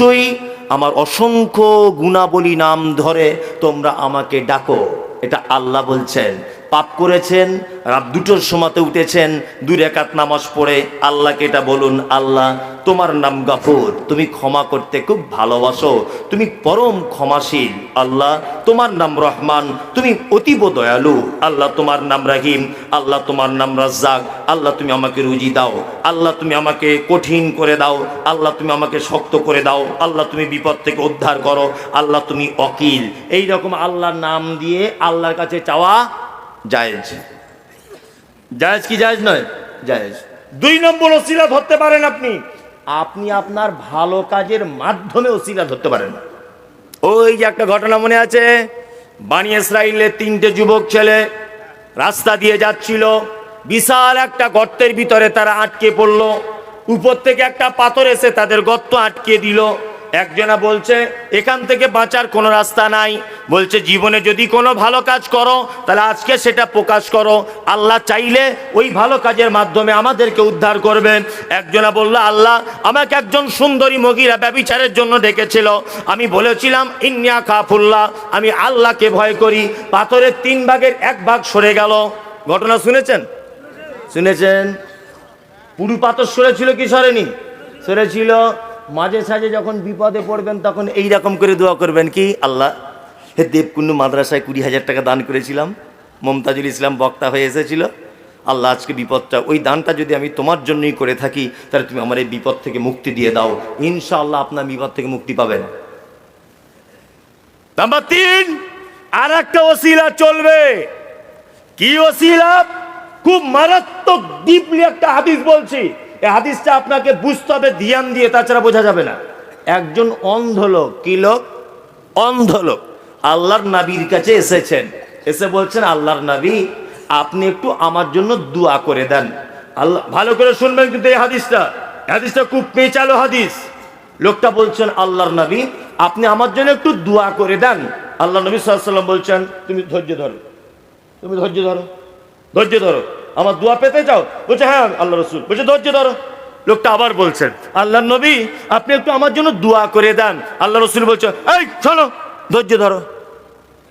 অবশ্যই আমার অসংখ্য গুণাবলী নাম ধরে তোমরা আমাকে ডাকো। এটা আল্লাহ বলছেন। পাপ করেছেন, রাত দুটোর সময়তে উঠেছেন, দুই রেখাত নামাজ পড়ে আল্লাহকে এটা বলুন, আল্লাহ, তোমার নাম গাফুর, তুমি ক্ষমা করতে খুব ভালোবাসো, তুমি পরম ক্ষমাশীল, আল্লাহ, তোমার নাম রহমান, তুমি অতীব দয়ালু, আল্লাহ, তোমার নাম রাহিম, আল্লাহ, তোমার নাম রাজ্জাক, আল্লাহ, তুমি আমাকে রুজি দাও, আল্লাহ, তুমি আমাকে কঠিন করে দাও, আল্লাহ, তুমি আমাকে শক্ত করে দাও, আল্লাহ, তুমি বিপদ থেকে উদ্ধার করো, আল্লাহ, তুমি অকিল। এই রকম আল্লাহর নাম দিয়ে আল্লাহর কাছে চাওয়া জায়েজ। জায়েজ কি জায়েজ নয়? জায়েজ। দুই নম্বর ওসিলা ধরতে পারেন আপনি। আপনি আপনার ভালো কাজের মাধ্যমে ওসিলা ধরতে পারেন। ওই যে একটা ঘটনা মনে আছে বানি ইসরাইলে তিনটে যুবক ছেলে রাস্তা দিয়ে যাচ্ছিল বিশাল একটা গর্তের ভিতরে তারা আটকে পড়ল উপর থেকে একটা পাথর এসে তাদের গর্ত আটকে দিল। একজনা বলছে, এখান থেকে বাঁচার কোনো রাস্তা নাই। বলছে, জীবনে যদি কোনো ভালো কাজ করো, তাহলে আজকে সেটা প্রকাশ করো। আল্লাহ চাইলে ওই ভালো কাজের মাধ্যমে আমাদেরকে উদ্ধার করবেন। একজনা বলল, আল্লাহ আমাকে একজন সুন্দরী মহিলা ব্যবিচারের জন্য ডেকেছিল। আমি বলেছিলাম, ইন্নিয়া কাফুল্লাহ, আমি আল্লাহকে ভয় করি। পাথরের তিন ভাগের এক ভাগ সরে গেল। ঘটনা শুনেছেন? শুনেছেন। পুরু পাথর সরেছিল কি সরেনি? সরেছিল মাঝে সাঝে যখন বিপদে পড়বেন, তখন এই রকম করে দোয়া করবেন কি, আল্লাহ, হে দেবকুণ্ড মাদ্রাসায় কুড়ি হাজার টাকা দান করেছিলাম, মমতাজুল ইসলাম বক্তা হয়ে এসেছিল। আল্লাহ, আজকে বিপদটা, ওই দানটা যদি আমি তোমার জন্যই করে থাকি, তাহলে তুমি আমার এই বিপদ থেকে মুক্তি দিয়ে দাও। ইনশাআল্লাহ আপনার বিপদ থেকে মুক্তি পাবেন। নাম্বার তিন আর একটা ওসিলা চলবে। কি ওসিলা? খুব মারাত্মক ডিপলি একটা হাদিস বলছি। এই হাদিসটা আপনাকে বুঝতে হবে, ধ্যান দিয়ে, তাছাড়া বোঝা যাবে না। একজন অন্ধ লোক, কি লোক? অন্ধ লোক। আল্লাহর নাবির কাছে এসেছেন। এসে বলছেন, আল্লাহর নাবি, আপনি একটু আমার জন্য দোয়া করে দেন। আল্লাহ, ভালো করে শুনবেন কিন্তু এই হাদিসটা। হাদিসটা খুব পেঁচালো হাদিস। লোকটা বলছেন, আল্লাহর নবী, আপনি আমার জন্য একটু দোয়া করে দেন। আল্লাহ নবী সাল্লাম বলছেন, তুমি ধৈর্য ধরো। তুমি ধৈর্য ধরো। ধৈর্য ধরো। আমার দোয়া পেতে চাও? বলছে হ্যাঁ আল্লাহ রসুল। বলছে ধৈর্য ধরো। লোকটা আবার বলছেন আল্লাহ নবী আপনি একটু আমার জন্য দোয়া করে দেন। আল্লাহ রসুল বলছে এই চলো ধৈর্য ধরো।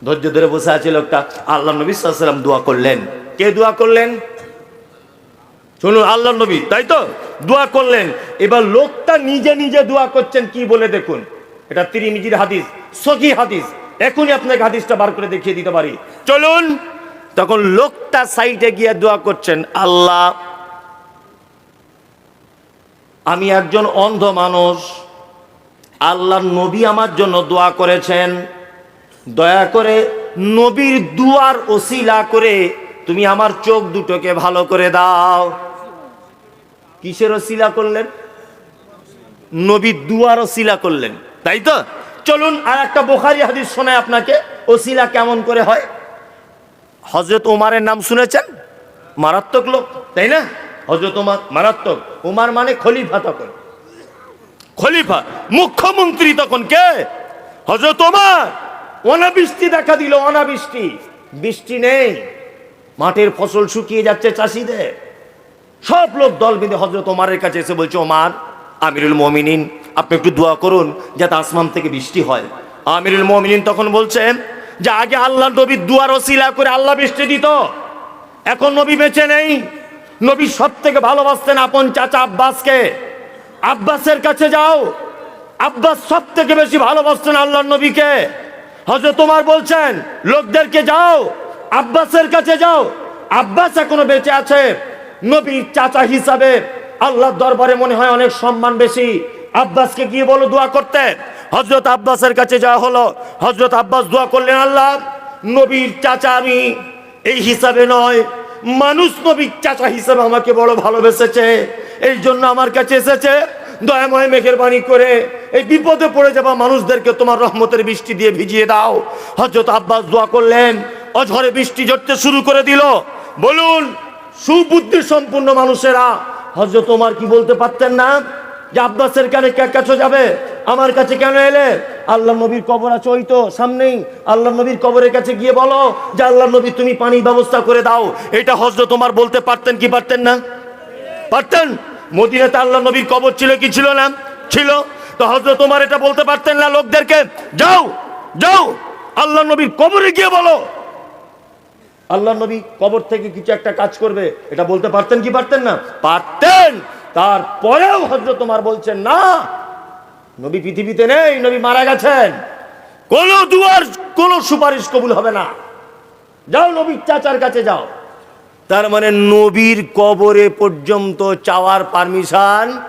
ধৈর্য ধরে বসে আছে লোকটা। আল্লাহ নবী সাল্লাম দোয়া করলেন। কে দোয়া করলেন? শুনুন আল্লাহ নবী তাই তো? দোয়া করলেন। এবার লোকটা নিজে নিজে দোয়া করছেন কি বলে দেখুন। এটা তিরিমিজির হাদিস সহি হাদিস। এখনই আপনাকে হাদিসটা বার করে দেখিয়ে দিতে পারি। চলুন। তখন লোকটা সাইডে গিয়ে দোয়া করছেন, আল্লাহ, আমি একজন অন্ধ মানুষ। আল্লাহ নবী আমার জন্য দোয়া করেছেন। দয়া করে নবীর দুয়ার ওসিলা করে তুমি আমার চোখ দুটোকে ভালো করে দাও। কিসের ওসিলা করলেন? নবী দুয়ার ওসিলা করলেন। তাই তো? চলুন আর একটা বোখারি হাদিস শোনায় আপনাকে। ওসিলা কেমন করে হয়? হজরত ওমারের নাম শুনেছেন? মারাত্মক লোক, তাই না? হজরত ওমার মারাত্মক। ওমার মানে খলিফা তখন। খলিফা, মুখ্যমন্ত্রী তখন কে? হজরত ওমার অনাবৃষ্টি দেখা দিল, অনাবৃষ্টি। বৃষ্টি নেই। মাঠের ফসল শুকিয়ে যাচ্ছে চাষিদের। সব লোক দল বেঁধে হজরত ওমারের কাছে এসে বলছে ওমার আমিরুল মমিনিন, আপনি একটু দোয়া করুন যাতে আসমান থেকে বৃষ্টি হয়। আমিরুল মমিনিন তখন বলছেন যে আগে আল্লাহ নবীর দুয়ার ওসিলা করে আল্লাহ বৃষ্টি দিত, এখন নবী বেঁচে নেই। নবী সব থেকে ভালোবাসতেন আপন চাচা আব্বাসকে। আব্বাসের কাছে যাও, আব্বাস সব থেকে বেশি ভালোবাসতেন আল্লাহ নবীকে। হজরত তোমার বলছেন, লোকদেরকে যাও, আব্বাসের কাছে যাও। আব্বাস এখনও বেঁচে আছে। নবীর চাচা হিসাবে আল্লাহর দরবারে মনে হয় অনেক সম্মান বেশি। আব্বাসকে গিয়ে বলো, দোয়া করতে। হজরত আব্বাসের কাছে যাওয়া হলো। হজরত আব্বাস দোয়া করলেন, আল্লাহ, নবীর চাচা আমি এই হিসাবে নয়, মানুষ নবীর চাচা হিসাবে আমাকে বড় ভালোবেসেছে, এই জন্য আমার কাছে এসেছে। দয়াময় মেঘের বাণী করে এই বিপদে পড়ে যাওয়া মানুষদেরকে তোমার রহমতের বৃষ্টি দিয়ে ভিজিয়ে দাও। হজরত আব্বাস দোয়া করলেন, অঝরে বৃষ্টি ঝরতে শুরু করে দিল। বলুন, সুবুদ্ধি সম্পূর্ণ মানুষেরা হজরত তোমার কি বলতে পারতেন না? যে আব্বাসের কানে কাছে যাবে? আমার কাছে কেন এলে? আল্লাহ নবীর কবর আছে, ওই তো সামনেই। আল্লাহ নবীর কবরের কাছে গিয়ে বলো যে, আল্লাহ নবী, তুমি পানির ব্যবস্থা করে দাও। এটা হজরত তোমার বলতে পারতেন কি পারতেন না? পারতেন? মদিনাতে আল্লাহ নবীর কবর ছিল কি ছিল না? ছিল। তো হজরত তোমার এটা বলতে পারতেন না লোকদেরকে? যাও যাও। আল্লাহ নবীর কবরে গিয়ে বলো। আল্লাহ নবী কবর থেকে কিছু একটা কাজ করবে। এটা বলতে পারতেন কি পারতেন না? পারতেন! তারপরেও হজরত তোমার বলছেন, না, নবী পৃথিবীতে নেই, নবী মারা গেছেন। কোন দুয়ার, কোন সুপারিশ কবুল হবে না। যাও নবীর চাচার কাছে যাও। তার মানে নবীর কবরে পর্যন্ত চাওয়ার পারমিশন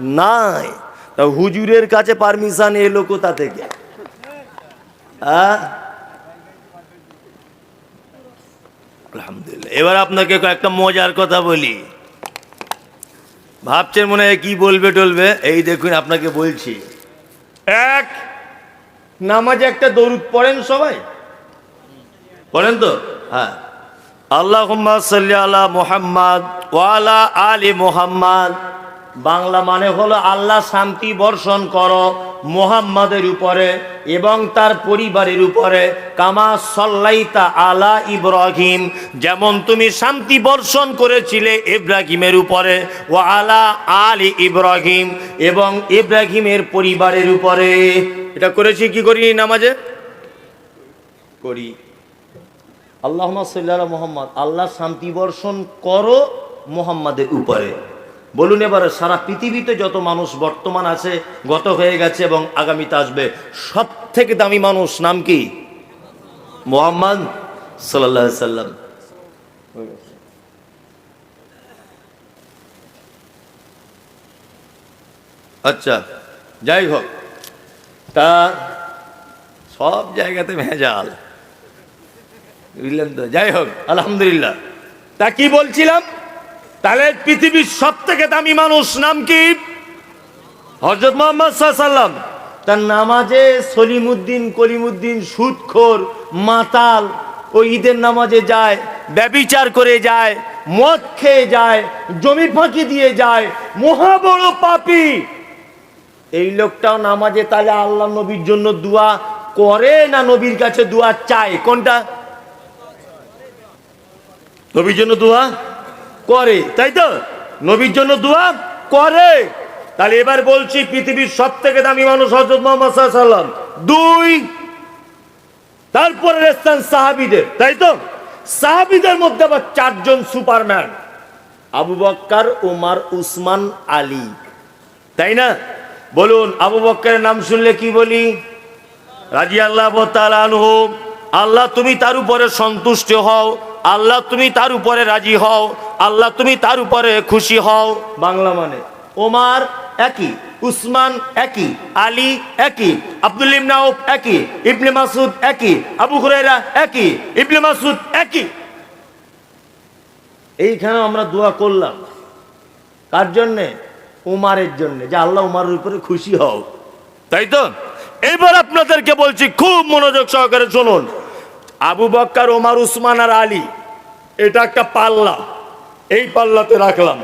নাই। তা হুজুরের কাছে পারমিশন এলো কোথা থেকে? আহ? আলহামদুলিল্লাহ। এবার আপনাকে কয়েকটা মজার কথা বলি। ভাবছেন মনে হয় কি বলবে টলবে? এই দেখুন আপনাকে বলছি। এক নামাজে একটা দরুদ পড়েন সবাই? পড়েন তো? হ্যাঁ। আল্লাহ সাল্লি আলা মোহাম্মদ ওয়ালা আলী মোহাম্মদ। বাংলা মানে হলো আল্লাহ শান্তি বর্ষণ করো মোহাম্মদের উপরে এবং তার পরিবারের উপরে, কামা সল্লাইতা আলা ইব্রাহিম। যেমন তুমি শান্তি বর্ষণ করেছিলে ইব্রাহিমের উপরে ও আলা আলী ইব্রাহিম এবং ইব্রাহিমের পরিবারের উপরে। এটা করেছি কি করি নামাজে? করি। আল্লাহ সাল্লাহ মোহাম্মদ। আল্লাহ শান্তি বর্ষণ করো মোহাম্মদের উপরে। বলুন এবারে, সারা পৃথিবীতে যত মানুষ বর্তমান আছে, গত হয়ে গেছে এবং আগামীতে আসবে সব থেকে দামি মানুষ নাম কি? মোহাম্মদ সাল্লাহ সাল্লাম। আচ্ছা যাই হোক, তা সব জায়গাতে ভেজাল। বুঝলেন তো? যাই হোক, আলহামদুলিল্লাহ। তা কি বলছিলাম? তাহলে পৃথিবীর সব থেকে দামি মানুষ নাম কি? হজরত মোহাম্মদ তার নামাজে সলিমুদ্দিন কলিমুদ্দিন সুদখোর, মাতাল। ও ঈদের নামাজে যায়, ব্যবিচার করে যায়, মদ খেয়ে যায়, জমি ফাঁকি দিয়ে যায়, মহা বড় পাপী। এই লোকটাও নামাজে তাহলে আল্লাহ নবীর জন্য দোয়া করে না নবীর কাছে দোয়া চায়? কোনটা? নবীর জন্য দোয়া? করে, তাই তো? নবীর জন্য দোয়া করে। তাহলে এবার বলছি, পৃথিবীর সব থেকে দামি মানুষ হজরত মোহাম্মদ সাল্লাম দুই। তারপরে স্থান সাহাবিদের, তাই তো? সাহাবিদের মধ্যে আবার চারজন Superman. Abu Bakr Omar Usman, Ali. তাই না? বলুন, আবু বক্করের নাম শুনলে কি বলি? রাজি আল্লাহ আল্লাহ তুমি তার উপরে সন্তুষ্ট হও। আল্লাহ তুমি তার উপরে রাজি হও আল্লাহ তুমি তার উপরে খুশি হও। বাংলা মানে ওমার একই উসমান একই আলী একই আব্দুল ইবনাউফ একই ইবনে মাসুদ একই আবু হুরাইরা একই ইবনে মাসুদ একই। এইখানে আমরা দোয়া করলাম। কার জন্যে? উমারের জন্য যে আল্লাহ উমারের উপরে খুশি হও। তাই তো? এবার আপনাদেরকে বলছি খুব মনোযোগ সহকারে শুনুন। আবু বক্কার, ওমার, উসমান আর আলী। এটা একটা পাল্লা। এই পাল্লাতে রাখলাম।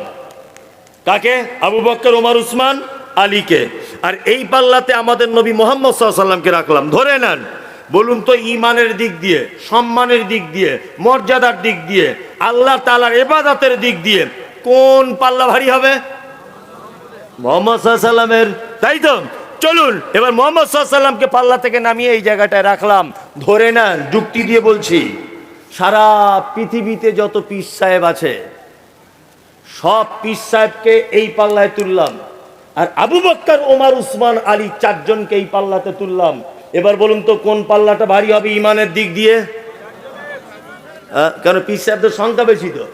কাকে? আবু বক্কর, ওমার, উসমান, আলীকে। আর এই পাল্লাতে আমাদের নবী মোহাম্মদ সাল্লামকে রাখলাম। ধরে নেন, বলুন তো ইমানের দিক দিয়ে, সম্মানের দিক দিয়ে, মর্যাদার দিক দিয়ে, আল্লাহ তালার এবাদাতের দিক দিয়ে কোন পাল্লা ভারী হবে? মোহাম্মদ সাল্লামের তাই তো? চলুন, এবার মোহাম্মদ সাল্লামকে পাল্লা থেকে নামিয়ে এই জায়গাটায় রাখলাম। ধরে নেন, যুক্তি দিয়ে বলছি, সারা পৃথিবীতে যত পীর সাহেব আছে, সব পীর সাহেবকে এই পাল্লায় তুললাম। আর আবু বক্কর ওমার উসমান, আলী চারজনকে এই পাল্লাতে তুললাম। এবার বলুন তো, কোন পাল্লাটা ভারী হবে ইমানের দিক দিয়ে? কেন পীর সাহেবদের সংখ্যা বেশি তো?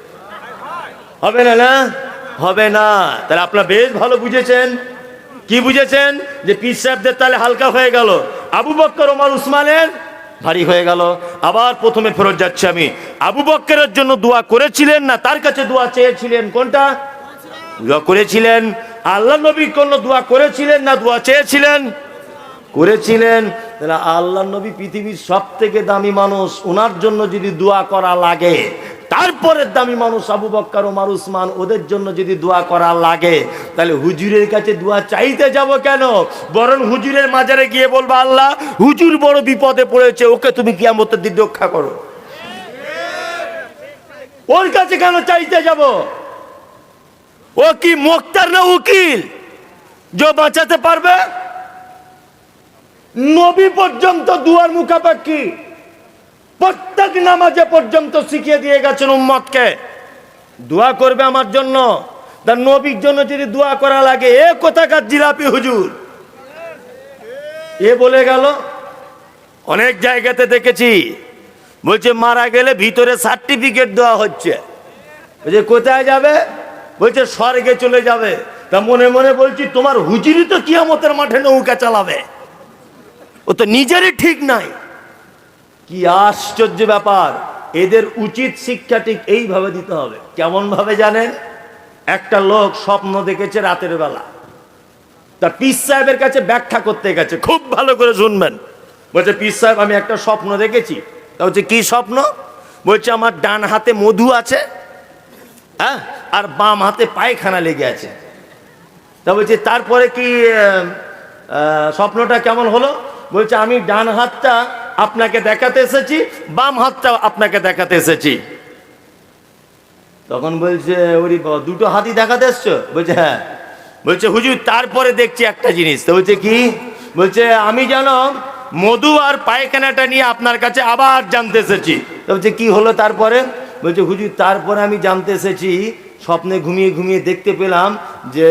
হবে না না? হবে না। তাহলে আপনার বেশ ভালো বুঝেছেন। কি বুঝেছেন? যে পীর সাহেবদের তাহলে হালকা হয়ে গেল। আবু বক্কর, ওমার উসমানের ভারী হয়ে গেল। আবার প্রথমে ফেরত যাচ্ছি আমি। আবু বক্করের জন্য দোয়া করেছিলেন না? তার কাছে দোয়া চেয়েছিলেন কোনটা? দোয়া করেছিলেন। আল্লাহ নবীর কোন দোয়া করেছিলেন না দোয়া চেয়েছিলেন? করেছিলেন। তাহলে আল্লাহ নবী পৃথিবীর সব থেকে দামি মানুষ ওনার জন্য যদি দোয়া করা লাগে তারপরে দামি মানুষ আবু বক্কর ওমার উসমান, ওদের জন্য যদি দোয়া করা লাগে, তাহলে হুজুরের কাছে দোয়া চাইতে যাব কেন? বরং হুজুরের মাজারে গিয়ে বলব, আল্লাহ, হুজুর বড় বিপদে পড়েছে, ওকে তুমি কিয়ামতের দিন রক্ষা করো। ওর কাছে কেন চাইতে যাব? ও কি মোক্তার না উকিল? যে বাঁচাতে পারবে? নবী পর্যন্ত দুয়ার মুখাপাক্ষি। প্রত্যেক নামাজে পর্যন্ত শিখিয়ে দিয়ে গেছেন উম্মতকে। দোয়া করবে আমার জন্য। তার নবীর জন্য যদি দোয়া করা লাগে, এ কোথাকার জিলাপি হুজুর? এ বলে গেল, অনেক জায়গাতে দেখেছি, বলছে মারা গেলে ভিতরে সার্টিফিকেট দেওয়া হচ্ছে। বলছে, কোথায় যাবে? বলছে, স্বর্গে চলে যাবে। তা মনে মনে বলছি, তোমার হুজুরি তো কিয়ামতের মাঠে নৌকা চালাবে। ও তো নিজেরই ঠিক নাই। কি আশ্চর্য ব্যাপার, এদের উচিত শিক্ষা ঠিক এইভাবে দিতে হবে। কেমন ভাবে জানেন? একটা লোক স্বপ্ন দেখেছে রাতের বেলা। তার পিস সাহেবের কাছে ব্যাখ্যা করতে গেছে, খুব ভালো করে শুনবেন। বলছে পিস সাহেব, আমি একটা স্বপ্ন দেখেছি। তা বলছে, কি স্বপ্ন? বলছে, আমার ডান হাতে মধু আছে হ্যাঁ আর বাম হাতে পায়খানা লেগে আছে। তা বলছে, তারপরে কি স্বপ্নটা কেমন হলো? বলছে, আমি ডান হাতটা আপনাকে দেখাতে এসেছি বাম হাতটা আপনাকে দেখাতে এসেছি। তখন বলছে ওরি বাবা, দুটো হাতই দেখাতে এসছো? বলছে হ্যাঁ। বলছে হুজুর তারপরে দেখছি একটা জিনিস। তো বলছে কি? বলছে আমি যেন মধু আর পায়খানাটা নিয়ে আপনার কাছে আবার জানতে এসেছি। তো বলছে কি হলো তারপরে? বলছে হুজুর তারপরে আমি জানতে এসেছি স্বপ্নে ঘুমিয়ে ঘুমিয়ে দেখতে পেলাম যে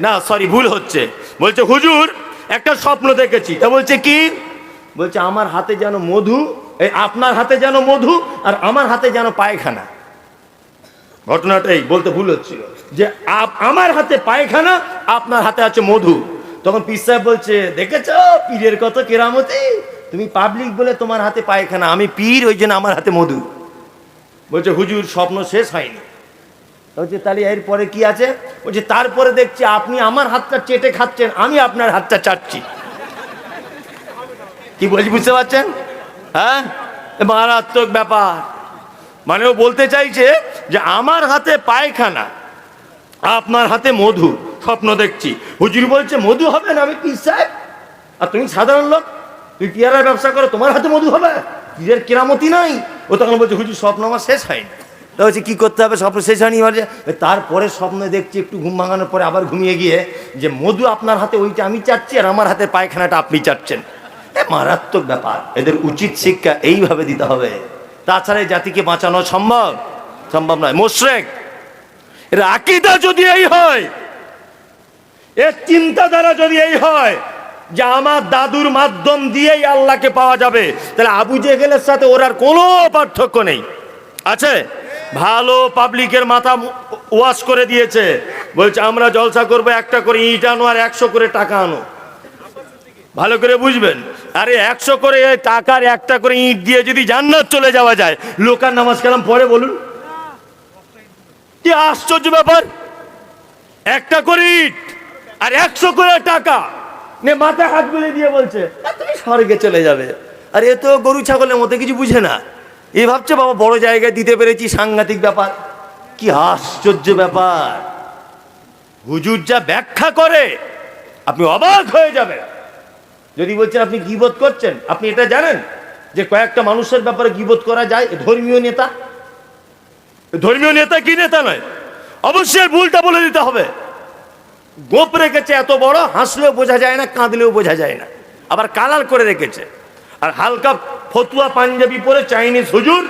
না সরি ভুল হচ্ছে। বলছে হুজুর একটা স্বপ্ন দেখেছি। তা বলছে কি? বলছে, আমার হাতে যেন মধু, এই আপনার হাতে যেন মধু আর আমার হাতে যেন পায়খানা। ঘটনাটাই বলতে ভুল হচ্ছিল। যে আপ- আমার হাতে পায়খানা, আপনার হাতে আছে মধু। তখন পীর সাহেব বলছে, দেখেছ, পীরের কত কেরামতি? তুমি পাবলিক বলে তোমার হাতে পায়খানা, আমি পীর, ওই জন্য আমার হাতে মধু। বলছে, হুজুর, স্বপ্ন শেষ হয়নি। বলছে, তাহলে এরপরে কি আছে? বলছে, তারপরে দেখছি আপনি আমার হাতটা চেটে খাচ্ছেন, আমি আপনার হাতটা চাটছি। কি বলছি, বুঝতে পারছেন? হ্যাঁ? মারাত্মক ব্যাপার। মানে ও বলতে চাইছে যে আমার হাতে পায়খানা, আপনার হাতে মধু, স্বপ্ন দেখছি। হুজুর বলছে, মধু হবে না, আমি পীর সাহেব? আর তুমি সাধারণ লোক তুই পেয়ারার ব্যবসা করো, তোমার হাতে মধু হবে? পীরের কেরামতি নাই? ও তখন বলছে, হুজুর, স্বপ্ন আমার শেষ হয়নি। তা বলছে, কী করতে হবে? স্বপ্ন শেষ হয়নি? বলছে তারপরে স্বপ্নে দেখছি, একটু ঘুম ভাঙানোর পরে আবার ঘুমিয়ে গিয়ে যে মধু আপনার হাতে, ওইটা আমি চাচ্ছি, আর আমার হাতে পায়খানাটা আপনি চাচ্ছেন। মারাত্মক ব্যাপার। এদের উচিত শিক্ষা এইভাবে দিতে হবে। তাছাড়া জাতিকে বাঁচানো সম্ভব? সম্ভব নয়। মোশরেক, এর আকিদা যদি এই হয়, এর চিন্তাধারা যদি এই হয় যে আমার দাদুর মাধ্যম দিয়েই আল্লাহকে পাওয়া যাবে, তাহলে আবু জেহেলের সাথে ওর আর কোনো পার্থক্য নেই। আছে? ভালো পাবলিকের মাথা ওয়াশ করে দিয়েছে। বলছে, আমরা জলসা করব, একটা করে ইট আনো আর একশো করে টাকা আনো। ভালো করে বুঝবেন? আরে একশো করে টাকার একটা করে ইট দিয়ে যদি জান্নাত চলে যাওয়া যায়, লোকার নামাজ কালাম পরে বলুন। কি আশ্চর্য ব্যাপার। একটা করে ইট আর একশো করে টাকা। নে, মাথা হাত বুলে দিয়ে বলছে "আর তুমি স্বর্গে চলে যাবে। আর এ তো গরু ছাগলের মতো, কিছু বুঝে না। এ ভাবছে, বাবা, বড় জায়গায় দিতে পেরেছি, সাংঘাতিক ব্যাপার। কি আশ্চর্য ব্যাপার। হুজুর যা ব্যাখ্যা করে, আপনি অবাক হয়ে যাবেন। যদি বলছেন আপনি গিবোধ করছেন, আপনি এটা জানেন যে কয়েকটা মানুষের ব্যাপারে গিবোধ করা যায়? ধর্মীয় নেতা। ধর্মীয় নেতা কি নেতা নয়? অবশ্যই ভুলটা বলে দিতে হবে। গোপ রেখেছে এত বড়, হাসলেও বোঝা যায় না, কাঁদলেও বোঝা যায় না। আবার কালার করে রেখেছে। আর হালকা ফতুয়া পাঞ্জাবি পরে চাইনিজ হুজুর,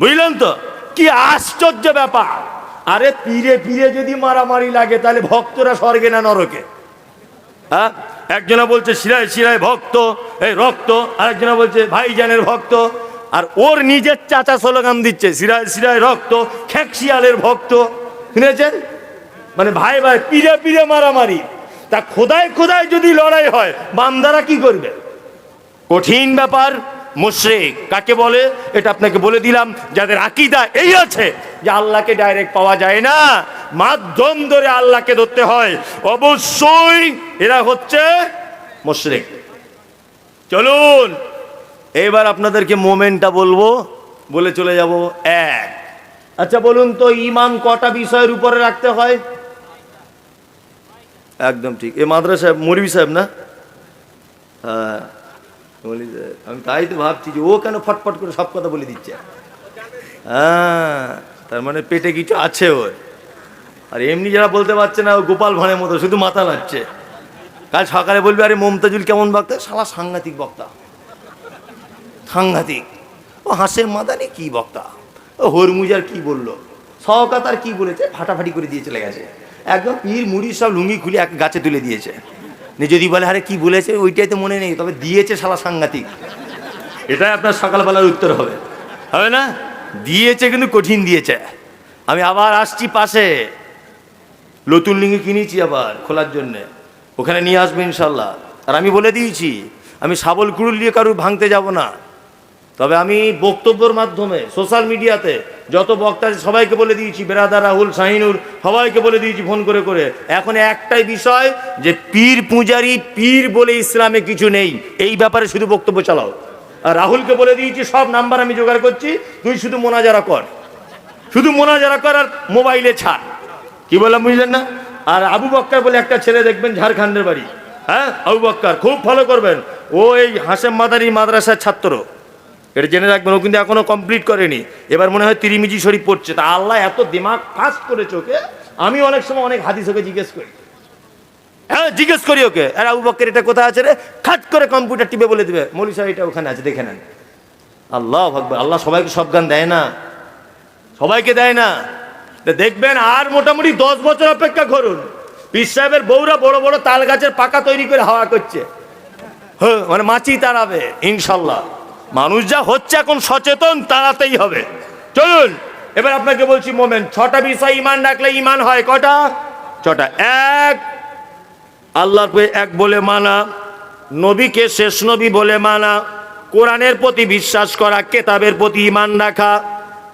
বুঝলেন তো? কি আশ্চর্য ব্যাপার। আরে পীরে পীরে যদি মারামারি লাগে, তাহলে ভক্তরা স্বর্গে না নরকে? হ্যাঁ? একজনা বলছে শিরায় শিরায় ভক্ত, এই রক্ত। আরেকজনা বলছে, ভাইজানের ভক্ত। আর ওর নিজের চাচা স্লোগান দিচ্ছে শিরায় শিরায় রক্ত খ্যাকশিয়ালের ভক্ত। শুনেছেন? মানে ভাই ভাই পিড়ে পিড়ে মারামারি। তা খোদায় খোদায় যদি লড়াই হয়, বান্দারা কি করবে? কঠিন ব্যাপার, মুশরিক। কাকে বলে? এটা আপনাকে বলে দিলাম, যাদের আকিদা এই আছে যে আল্লাহকে ডাইরেক্ট পাওয়া যায় না। মাধ্যম ধরে আল্লাহকে ধরতে হয়। অবশ্যই এরা হচ্ছে মুশরিক। চলুন, এবার আপনাদেরকে মোমেন্টটা বলব, বলে চলে যাব এক। আচ্ছা বলুন তো ইমান কটা বিষয়ের উপরে রাখতে হয়? একদম ঠিক। এ মাদ্রাসা সাহেব মরবি সাহেব না? হ্যাঁ বলি আমি তাই তো ভাবছি যে ও কেন ফটফট করে সব কথা বলে দিচ্ছে? হ্যাঁ তার মানে পেটে কিছু আছে ওর। আর এমনি যারা বলতে পারছে না, ও গোপাল ভাঁড়ের মতো, শুধু মাথা লাগছে কাল সকালে বলবে, আরে মমতাজুল কেমন বক্তা? শালা সাংঘাতিক বক্তা। সাংঘাতিক? ও হাসের মাদানি কি বক্তা? ও হরমুজার কি বলল? সহকাত আর কি বলেছে? ফাটাফাটি করে দিয়ে চলে গেছে। একদম পীর, মুড়ি সব লুঙ্গি খুলে এক গাছে তুলে দিয়েছে। যদি বলে, আরে কি বলেছে? ওইটাই তো মনে নেই। তবে দিয়েছে শালা সাংঘাতিক। এটাই আপনার সকালবেলার উত্তর হবে। হবে না? দিয়েছে কিন্তু কঠিন দিয়েছে। আমি আবার আসছি পাশে। নতুন লিঙ্গি কিনেছি আবার খোলার জন্যে। ওখানে নিয়ে আসবে ইনশাল্লাহ আর আমি বলে দিয়েছি, আমি শাবল কুড়ুল দিয়ে কারুর ভাঙতে যাব না। তবে আমি বক্তব্যের মাধ্যমে, সোশ্যাল মিডিয়াতে যত বক্তা সবাইকে বলে দিয়েছি বেরাদা রাহুল, শাহিনুর, সবাইকে বলে দিয়েছি ফোন করে করে। এখন একটাই বিষয় যে পীর পূজারি, পীর বলে ইসলামে কিছু নেই। এই ব্যাপারে শুধু বক্তব্য চালাও। আর রাহুলকে বলে দিয়েছি, সব নাম্বার আমি জোগাড় করছি, তুই শুধু মোনাজারা কর। শুধু মোনাজারা কর আর মোবাইলে ছাড়। কি বললাম বুঝলেন না? আর আবু বক্কার বলে একটা ছেলে দেখবেন, ঝাড়খণ্ডের বাড়ি। হ্যাঁ আবু বক্কার, খুব ফলো করবেন। ও এই হাসেম মাদারি মাদ্রাসার ছাত্র। এটা জেনে রাখবেন, ও কিন্তু এখনও কমপ্লিট করেনি। এবার মনে হয় তিরিমিজি শরীফ পড়ছে। তা আল্লাহ এত দিমাগ ফাস্ট করে চোখে আমি অনেক সময় অনেক হাদিস ওকে জিজ্ঞেস করি। হ্যাঁ জিজ্ঞেস করি ওকে। আর আবু বক্কের এটা কোথায় আছে রে? খাট করে কম্পিউটার টিপে বলে দেবে। মৌলি সাহেব, এটা ওখানে আছে, দেখে নেন। আল্লাহ ভগবান আল্লাহ সবাইকে সব গান দেয় না? সবাইকে দেয় না? দেখবেন আর মোটামুটি দশ বছর অপেক্ষা করুন। পীর সাহেবের বউরা বড় বড় তাল গাছের পাকা তৈরি করে হাওয়া করছে। হ্যাঁ মানে মাছি তাড়াবে, ইনশাল্লাহ। মানুষ যা হচ্ছে এখন সচেতন, তাড়াতেই হবে। চলুন, এবার আপনাকে বলছি মোমেন্ট ছটা বিষয় ইমান রাখলে ইমান হয় কটা ছটা। এক আল্লাহকে এক বলে মানা, নবীকে শেষ নবী বলে মানা, কোরআনের প্রতি বিশ্বাস করা, কেতাবের প্রতি ইমান রাখা,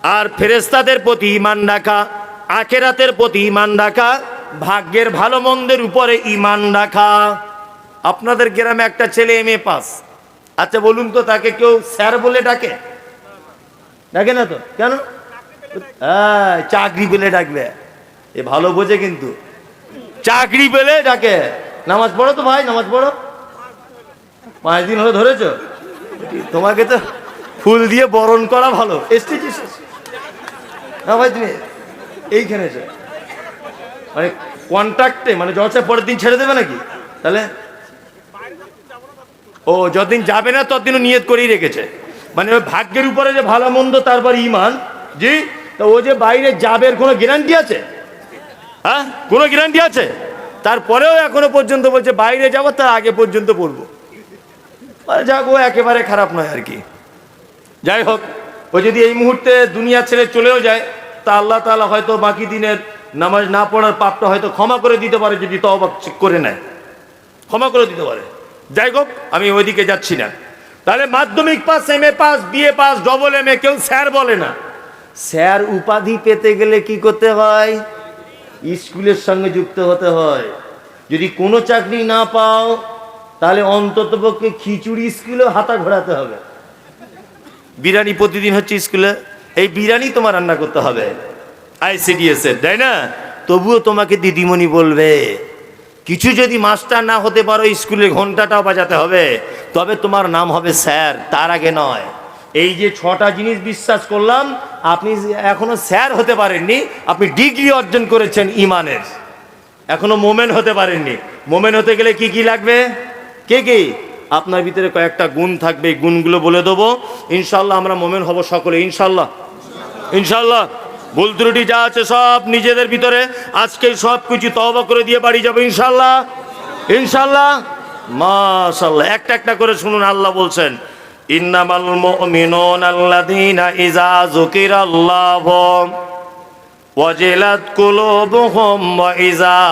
আর ফেরেস্তাদের প্রতি ইমান রাখা, আখেরাতের প্রতি ইমান রাখা, ভাগ্যের ভালো মন্দের উপরে ইমান রাখা। আপনাদের গ্রামে একটা ছেলে এম এ পাস। আচ্ছা বলুন তো, তাকে কেউ স্যার বলে ডাকে? ডাকে না তো? কেন? হ্যাঁ চাকরি পেলে ডাকবে। এ ভালো বোঝে কিন্তু। চাকরি পেলে ডাকে। নামাজ পড়ো তো ভাই, নামাজ পড়ো। পাঁচ দিন হলো ধরেছ। তোমাকে তো ফুল দিয়ে বরণ করা ভালো। এসেছি না ভাই, তুমি এইখানে মানে কন্ট্রাক্টে মানে জলসা পরের দিন ছেড়ে দেবে নাকি? তাহলে ও যতদিন যাবে না, ততদিনও নিয়ত করেই রেখেছে। মানে ওই ভাগ্যের উপরে যে ভালো মন্দ তারপর ইমান জি? তো ও যে বাইরে যাবে কোনো গ্যারান্টি আছে? হ্যাঁ? কোনো গ্যারান্টি আছে? তারপরেও এখনও পর্যন্ত বলছে, বাইরে যাব তার আগে পর্যন্ত পড়ব। যাক, ও একেবারে খারাপ নয় আর কি। যাই হোক, ও যদি এই মুহূর্তে দুনিয়া ছেড়ে চলেও যায়, তা আল্লাহ তাআলা হয়তো বাকি দিনের নামাজ না পড়ার পাপটা হয়তো ক্ষমা করে দিতে পারে, যদি তওবা করে নেয়। ক্ষমা করে দিতে পারে। যাই হোক, আমি ওইদিকে যাচ্ছি না। তাহলে মাধ্যমিক pass, M A pass BA pass, double M A কেউ স্যার বলে না। স্যার উপাধি পেতে গেলে কি করতে হয়? স্কুলের সঙ্গে যুক্ত হতে হয়। যদি কোনো চাকরি না পাও, তাহলে অন্তত পক্ষে খিচুড়ি স্কুলেও হাতা ঘোরাতে হবে। বিরিয়ানি প্রতিদিন হচ্ছে স্কুলে। এই বিরিয়ানি তোমার রান্না করতে হবে। আইসিডিএস এর, তাই না? তবুও তোমাকে দিদিমণি বলবে, কিছু যদি মাস্টার না হতে পারো স্কুলে ঘন্টাটাও বাজাতে হবে। তবে তোমার নাম হবে স্যার, তার আগে নয়। এই যে ছটা জিনিস বিশ্বাস করলাম, আপনি এখনও স্যার হতে পারেননি, আপনি ডিগ্রি অর্জন করেছেন ইমানের। এখনও মোমেন হতে পারেননি। মোমেন হতে গেলে কি কি লাগবে? কে কে? আপনার ভিতরে কয়েকটা গুণ থাকবে গুণগুলো বলে দেবো। ইনশাল্লাহ আমরা মোমেন হব সকলে ইনশাল্লাহ ইনশাল্লাহ ভুল ত্রুটি যা আছে সব নিজেদের ভিতরে। আজকে সব কিছু তবা করে দিয়ে বাড়ি যাব ইনশাল্লাহ ইনশাল্লাহ মাশাল্লাহ একটা একটা করে শুনুন, আল্লাহ বলছেন। ইন্নামাল মুমিনুন আল্লাযীনা ইযা যুকিরাল্লাহু ওয়াজিলাত কুলুবুহুম ওয়া ইযা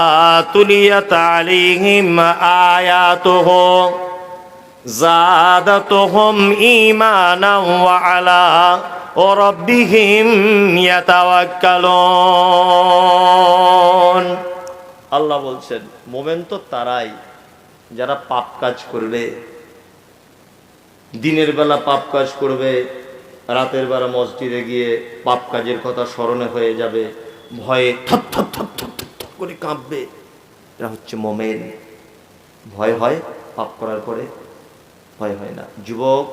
তুলিয়াত আলাইহিম আয়াতুহু জাদাতুহুম ঈমানাও ওয়া আলা রাব্বিহিম ইয়াতাওয়াক্কালুন। আল্লাহ বলছেন, মোমেন তো তারাই যারা পাপ কাজ করলে দিনের বেলা পাপ কাজ করবে, রাতের বেলা মসজিদে গিয়ে পাপ কাজের কথা স্মরণে হয়ে যাবে, ভয়ে থপ থপ থপ থপ থপ থপ করে কাঁপবে। এরা হচ্ছে মোমেন। ভয় হয় পাপ করার পরে, ভয় হয় না। যুবক,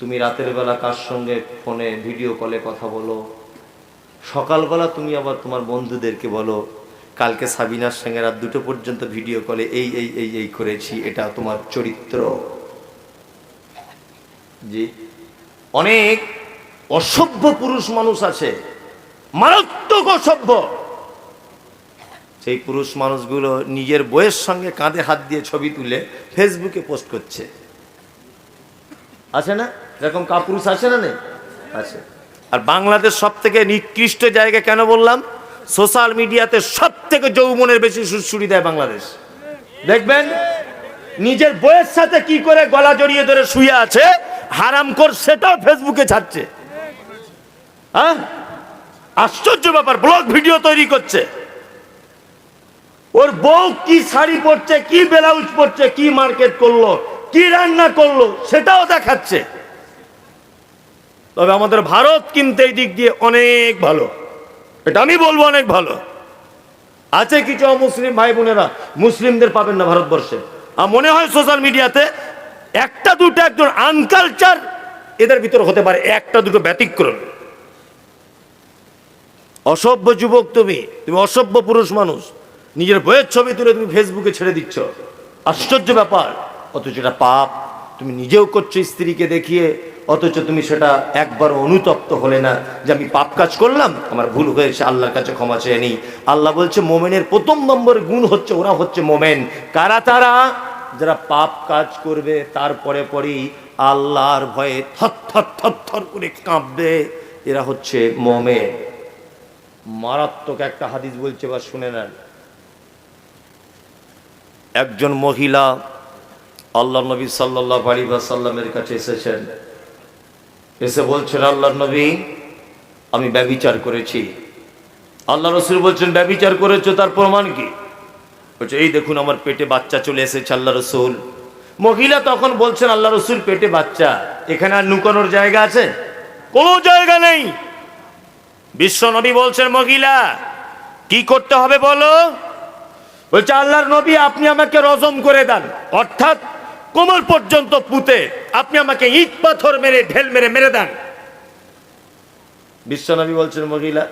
তুমি রাতের বেলা কার সঙ্গে ফোনে ভিডিও কলে কথা বলো? সকালবেলা তুমি আবার তোমার বন্ধুদেরকে বলো, কালকে সাবিনার সঙ্গে রাত দুটো পর্যন্ত ভিডিও কলে এই এই এই এই করেছি, এটা তোমার চরিত্র। জি। অনেক অসভ্য পুরুষ মানুষ আছে। মারাত্মক অসভ্য। সেই পুরুষ মানুষগুলো নিজের বইয়ের সঙ্গে কাঁধে হাত দিয়ে ছবি তুলে ফেসবুকে পোস্ট করছে। আছে না? এরকম কাপুরুষ আছে না নেই? আছে। আর বাংলাদেশ সব থেকে নিকৃষ্ট জায়গা কেন বললাম? সোশ্যাল মিডিয়াতে সব থেকে যৌবনের বেশি সুড়সুড়ি দেয় বাংলাদেশ। দেখবেন? নিজের বইয়ের সাথে কি করে গলা জড়িয়ে ধরে শুয়ে আছে? হারাম কর, সেটাও ফেসবুকে ছাড়ছে। হ্যাঁ? আশ্চর্য ব্যাপার ব্লগ ভিডিও তৈরি করছে। ওর বউ কি শাড়ি পরছে, কি ব্লাউজ পরছে, কি মার্কেট করল, কি রান্না করল, সেটাও দেখাচ্ছে। তবে আমাদের ভারত কিন্তু এই দিক দিয়ে অনেক ভালো। এটা আমি বলব অনেক ভালো। আছে কিছু মুসলিম ভাই বোনেরা, মুসলিমদের পাবেন না ভারতবর্ষে। আর মনে হয় সোশ্যাল মিডিয়াতে একটা দুটো একজন আনকালচার এদের ভিতর হতে পারে একটা দুটো ব্যতিক্রম। অসভ্য যুবক তুমি তুমি অসভ্য পুরুষ মানুষ, নিজের বইয়ের ছবি তুলে তুমি ফেসবুকে ছেড়ে দিচ্ছ। আশ্চর্য ব্যাপার, অথচ এটা পাপ। তুমি নিজেও করছ স্ত্রীকে দেখিয়ে, অথচ তুমি সেটা একবার অনুতপ্ত হলে না। যে আমি পাপ কাজ করলাম, আমার ভুল হয়েছে, আল্লাহর কাছে ক্ষমা চেয়ে নিই। আল্লাহ বলছে, মোমেনের প্রথম নম্বর গুণ হচ্ছে, ওরা হচ্ছে মোমেন। কারা তারা? যারা পাপ কাজ করবে, তারপরে পরেই আল্লাহর ভয়ে থর থর থর করে কাঁপবে। এরা হচ্ছে মমে মারাত্মক একটা হাদিস বলছে বা শুনে নেন। একজন মহিলা আল্লাহ নবী সাল্লাহ আলী সাল্লামের কাছে এসেছেন। এসে বলছেন আল্লাহ নবী, আমি ব্যবিচার করেছি। আল্লাহ রসুল বলছেন ব্যবিচার করেছ, তার প্রমাণ কি? বলছে, এই দেখুন আমার পেটে বাচ্চা চলে এসেছে আল্লাহ রসুল। মহিলা তখন বলছেন, আল্লাহ রসুল, পেটে বাচ্চা। এখানে আর লুকানোর জায়গা আছে? কোনো জায়গা নেই। বিশ্ব নবী বলছেন, মহিলা, কি করতে হবে বলো? বলছে, আল্লাহর নবী, আপনি আমাকে রজম করে দেন। অর্থাৎ কোমর পর্যন্ত পুঁতে আপনি আমাকে ইট পাথর মেরে ঢেল মেরে মেরে দেন। বিশ্বনবী বলছেন, মহিলা,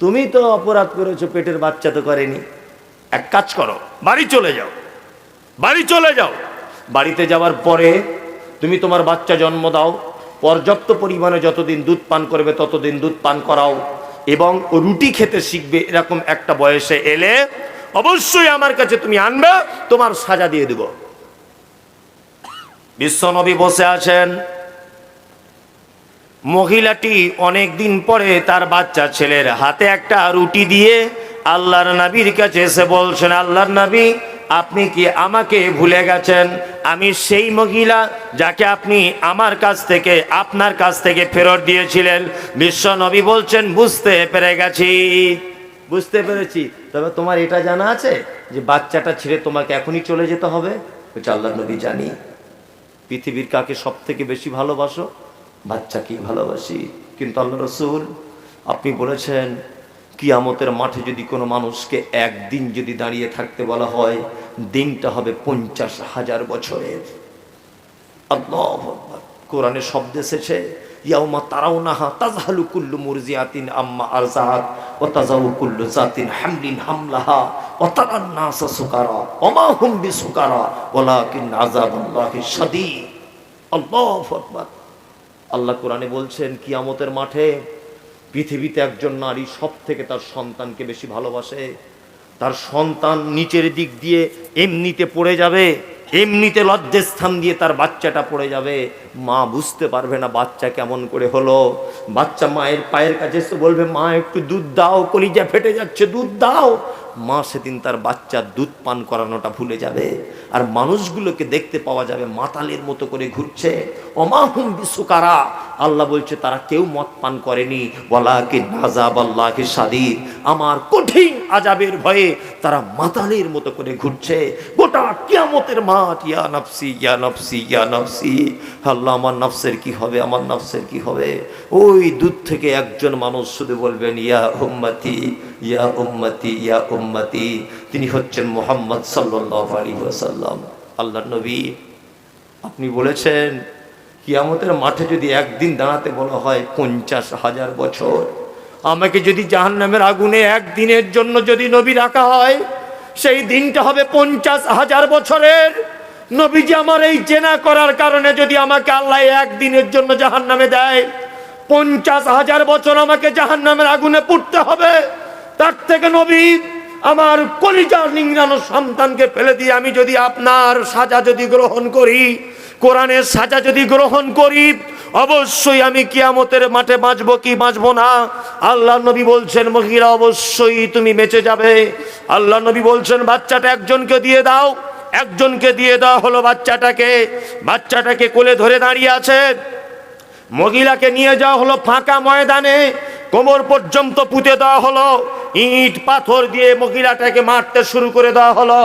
তুমি তো অপরাধ করেছ, পেটের বাচ্চা তো করেনি। এক কাজ করো, বাড়ি চলে যাও। বাড়ি চলে যাও। বাড়িতে যাওয়ার পরে তুমি তোমার বাচ্চা জন্ম দাও, পর্যাপ্ত পরিমাণে যতদিন দুধ পান করবে ততদিন দুধ পান করাও এবং রুটি খেতে শিখবে এরকম একটা বয়সে এলে অবশ্যই আমার কাছে তুমি আনবে, তোমার সাজা দিয়ে দেব। বিশ্বনবী বসে আছেন। মহিলাটি অনেক দিন পরে তার বাচ্চা ছেলের হাতে একটা রুটি দিয়ে আল্লাহর নবীর কাছে এসে বলছেন, আল্লাহর নবী, আপনি কি আমাকে ভুলে গেছেন? আমি সেই মহিলা যাকে আপনি আমার কাছ থেকে, আপনার কাছ থেকে ফেরত দিয়েছিলেন। বিশ্ব নবী বলছেন, বুঝতে পেরে গেছি। বুঝতে পেরেছি। তবে তোমার এটা জানা আছে যে বাচ্চাটা ছেড়ে তোমাকে এখনই চলে যেতে হবে? বলছে আল্লাহ নবী জানি। পৃথিবীর কাকে সব থেকে বেশি ভালোবাসো? বাচ্চাকেই ভালোবাসি। কিন্তু আল্লাহ রসুল, আপনি বলেছেন কিয়ামতের মাঠে যদি কোনো মানুষকে একদিন যদি দাঁড়িয়ে থাকতে বলা হয়, দিনটা হবে পঞ্চাশ হাজার বছরের। আল্লাহ। কোরআনে শব্দ এসেছে, ইয়াউমা তারাউনাহা তাজহালু কুল্লু মুরজিয়াতিন আম্মা আরজাহাত ওয়া তাজাউ কুল্লু জাতিন হামলিন হামলাহা ওয়া তারান নাসা সুকারা ওমা হুম বিসুকারা ওয়ালাকিন আযাবুল্লাহি শাদীদ। আল্লাহু আকবার। আল্লাহ কোরআনে বলছেন, কিয়ামতের মাঠে পৃথিবীতে একজন নারী সব থেকে তার সন্তানকে বেশি ভালোবাসে? তার সন্তান নিচের দিক দিয়ে এমনিতে পড়ে যাবে, এমনিতে লজ্জের স্থান দিয়ে তার বাচ্চাটা পড়ে যাবে। মা বুঝতে পারবে না বাচ্চা কেমন করে হলো। বাচ্চা মায়ের পায়ের কাছে এসে বলবে, মা, একটু দুধ দাও, কলিজা ফেটে যাচ্ছে, দুধ দাও। মা সেদিন তার বাচ্চার দুধ পান করানোটা ভুলে যাবে আর মানুষগুলোকে দেখতে পাওয়া যাবে মাতালের মতো করে ঘুরছে। অমাহুম বিশ্বকারা আল্লাহ বলছে, তারা কেউ মত পান করেনি। বলাকে নাজাব আল্লাহকে সাদির আমার কঠিন আজাবের ভয়ে তারা মাতালের মতো করে ঘুরছে। গোটা কিয়ামতের মাঠ, ইয়া নফসি ইয়া নফসি ইয়া নফসি। আল্লাহ, আমার নফসের কি হবে? আমার নফসের কি হবে? ওই দূর থেকে একজন মানুষ শুধু বলবেন, ইয়া উম্মতি ইয়া উম্মতি ইয়া উম্মতি। তিনি হচ্ছেন মোহাম্মদ সাল্লাহ আলী ওয়াসাল্লাম। আল্লাহ নবী। আপনি বলেছেন, কিয়ামতের মাঠে যদি একদিন দাঁড়াতে বলা হয় পঞ্চাশ হাজার বছর, আমাকে যদি জাহান্নামের আগুনে একদিনের জন্য যদি নবী রাখা হয়, সেই দিনটা হবে পঞ্চাশ হাজার বছরের। নবীজি আমার এই জেনা করার কারণে যদি আমাকে আল্লাহ একদিনের জন্য জাহান্নামে দেয়, পঞ্চাশ হাজার বছর আমাকে জাহান্নামের আগুনে পুড়তে হবে। তার থেকে নবী আমার কলিজার নিংড়ানো সন্তানকে ফেলে দিয়ে আমি যদি আপনার সাজা যদি গ্রহণ করি, কোরআনের সাজা যদি গ্রহণ করি, অবশ্যই আমি কিয়ামতের মাঠে বাঁচব কি বাঁচব না? আল্লাহ নবী বলছেন, মহিলা অবশ্যই তুমি বেঁচে যাবে। আল্লাহ নবী বলছেন, বাচ্চাটা একজনকে দিয়ে দাও। একজনকে দিয়ে দেওয়া হলো বাচ্চাটাকে। বাচ্চাটাকে কোলে ধরে দাঁড়িয়ে আছে। মহিলাকে নিয়ে যাওয়া হলো ফাঁকা ময়দানে। কোমর পর্যন্ত পুঁতে দেওয়া হলো। ইট, পাথর দিয়ে মহিলাটাকে মারতে শুরু করে দেওয়া হলো।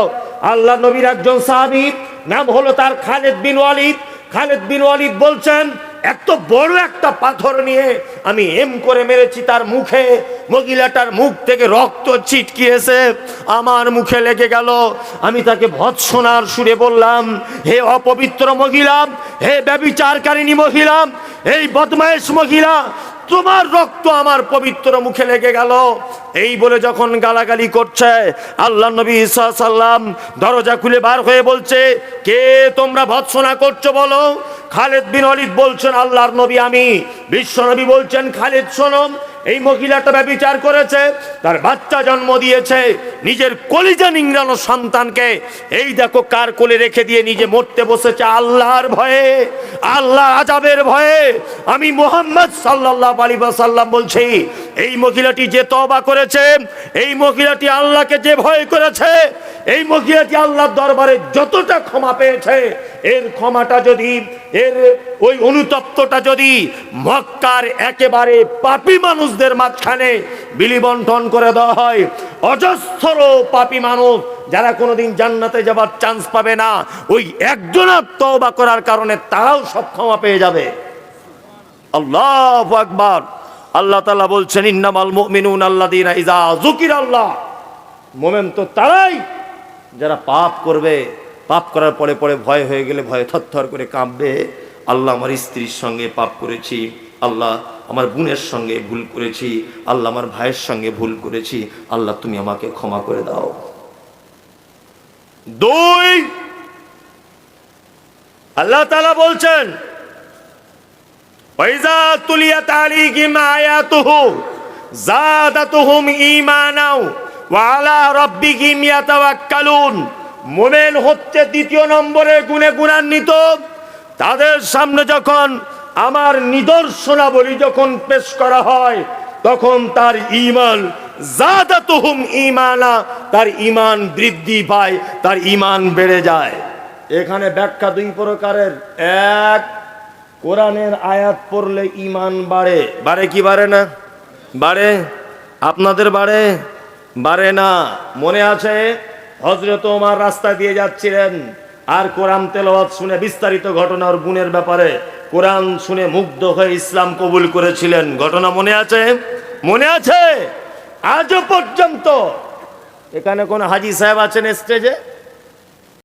আল্লাহ নবীর একজন সাহাবি, নাম হলো তার খালেদ বিন ওয়ালিদ। খালেদ বিন ওয়ালিদ বলছেন এত বড় একটা পাথর নিয়ে আমি এম করে মেরেছি তার মুখে। মহিলাটার মুখ থেকে রক্ত ছিটকিয়েছে। আমার মুখে লেগে গেল। আমি তাকে ভৎসনার সুরে বললাম, হে অপবিত্র মহিলা, হে ব্যবিচারকারিণী মহিলা, এই বদমায়েশ মহিলা তোমার রক্ত আমার পবিত্র মুখে লেগে গেল। এই বলে যখন গালাগালি করছে, আল্লাহ নবী সাল্লাম দরজা খুলে বার হয়ে বলছে, কে তোমরা ভৎসনা করছ বলো? খালেদ বিন অলিদ বলছেন, আল্লাহর নবী আমি। বিশ্ব নবী বলছেন, খালেদ সোনম এই মহিলাটা ব্যবচার করেছে, তার বাচ্চা জন্ম দিয়েছে, নিজের কলিজা নিংড়ানো সন্তানকে, এই দেখো কার কোলে রেখে দিয়ে নিজে মরতে বসেছে, আল্লাহর ভয়ে আল্লাহ আজাবের ভয়ে। আমি মোহাম্মদ সাল্লাহ আলী সাল্লাম বলছি, এই মহিলাটি যে তবা করেছে, এই মহিলাটি আল্লাহকে যে ভয় করেছে, এই মহিলাটি আল্লাহর দরবারে যতটা ক্ষমা পেয়েছে এর ক্ষমাটা যদি, এর ওই অনুতপ্তটা যদি মক্কার একেবারে পাপি মানুষদের মাঝখানে বিলি বন্টন করে দেওয়া হয়, অজস্র পাপি মানুষ যারা কোনোদিন জান্নাতে যাবার চান্স পাবে না, ওই একজনের তওবা করার কারণে তারাও সব ক্ষমা পেয়ে যাবে। আল্লাহ আকবার। আল্লাহ তাআলা বলছেন, ইন্নামাল মুমিনুন আল্লাযীনা ইযা যুকির আল্লাহ মোমেন তো তারাই যারা পাপ করবে। পাপ করার পরে পরে ভয় হয়ে গেলে ভয়ে থরথর করে কাঁপবে। আল্লাহ আমার স্ত্রীর সঙ্গে পাপ করেছি। আল্লাহ আমার বোনের সঙ্গে ভুল করেছি। আল্লাহ আমার ভাইয়ের সঙ্গে ভুল করেছি। আল্লাহ তুমি আমাকে ক্ষমা করে দাও। দুই। আল্লাহ তাআলা বলছেন, ওয়াইজা তুলিয়াত আলাইহিম আয়াতুহু জাদাতুহুম ঈমানাও ওয়া আলা রাব্বিহিম ইয়াতাওয়াক্কালুন। মুমিন হচ্ছে দ্বিতীয় নম্বরে গুণে গুণান্বিত। তাদের সামনে যখন আমার নিদর্শনাবলী যখন পেশ করা হয়, তখন তার ঈমানা তার ঈমান বৃদ্ধি পায়, তার ঈমান বেড়ে যায়। এখানে ব্যাখ্যা দুই প্রকারের। এক, কোরআনের আয়াত পড়লে ইমান বাড়ে। বাড়ে কি বাড়ে না? বাড়ে। আপনাদের বাড়ে? বাড়ে না। মনে আছে? হজরত ওমার রাস্তা দিয়ে যাচ্ছিলেন। আর কোরআন তেলাওয়াত শুনে বিস্তারিত ঘটনা ওর গুণের ব্যাপারে কোরআন শুনে মুগ্ধ হয়ে ইসলাম কবুল করেছিলেন। ঘটনা মনে আছে? মনে আছে? আজও পর্যন্ত। এখানে কোন হাজি সাহেব আছেন স্টেজে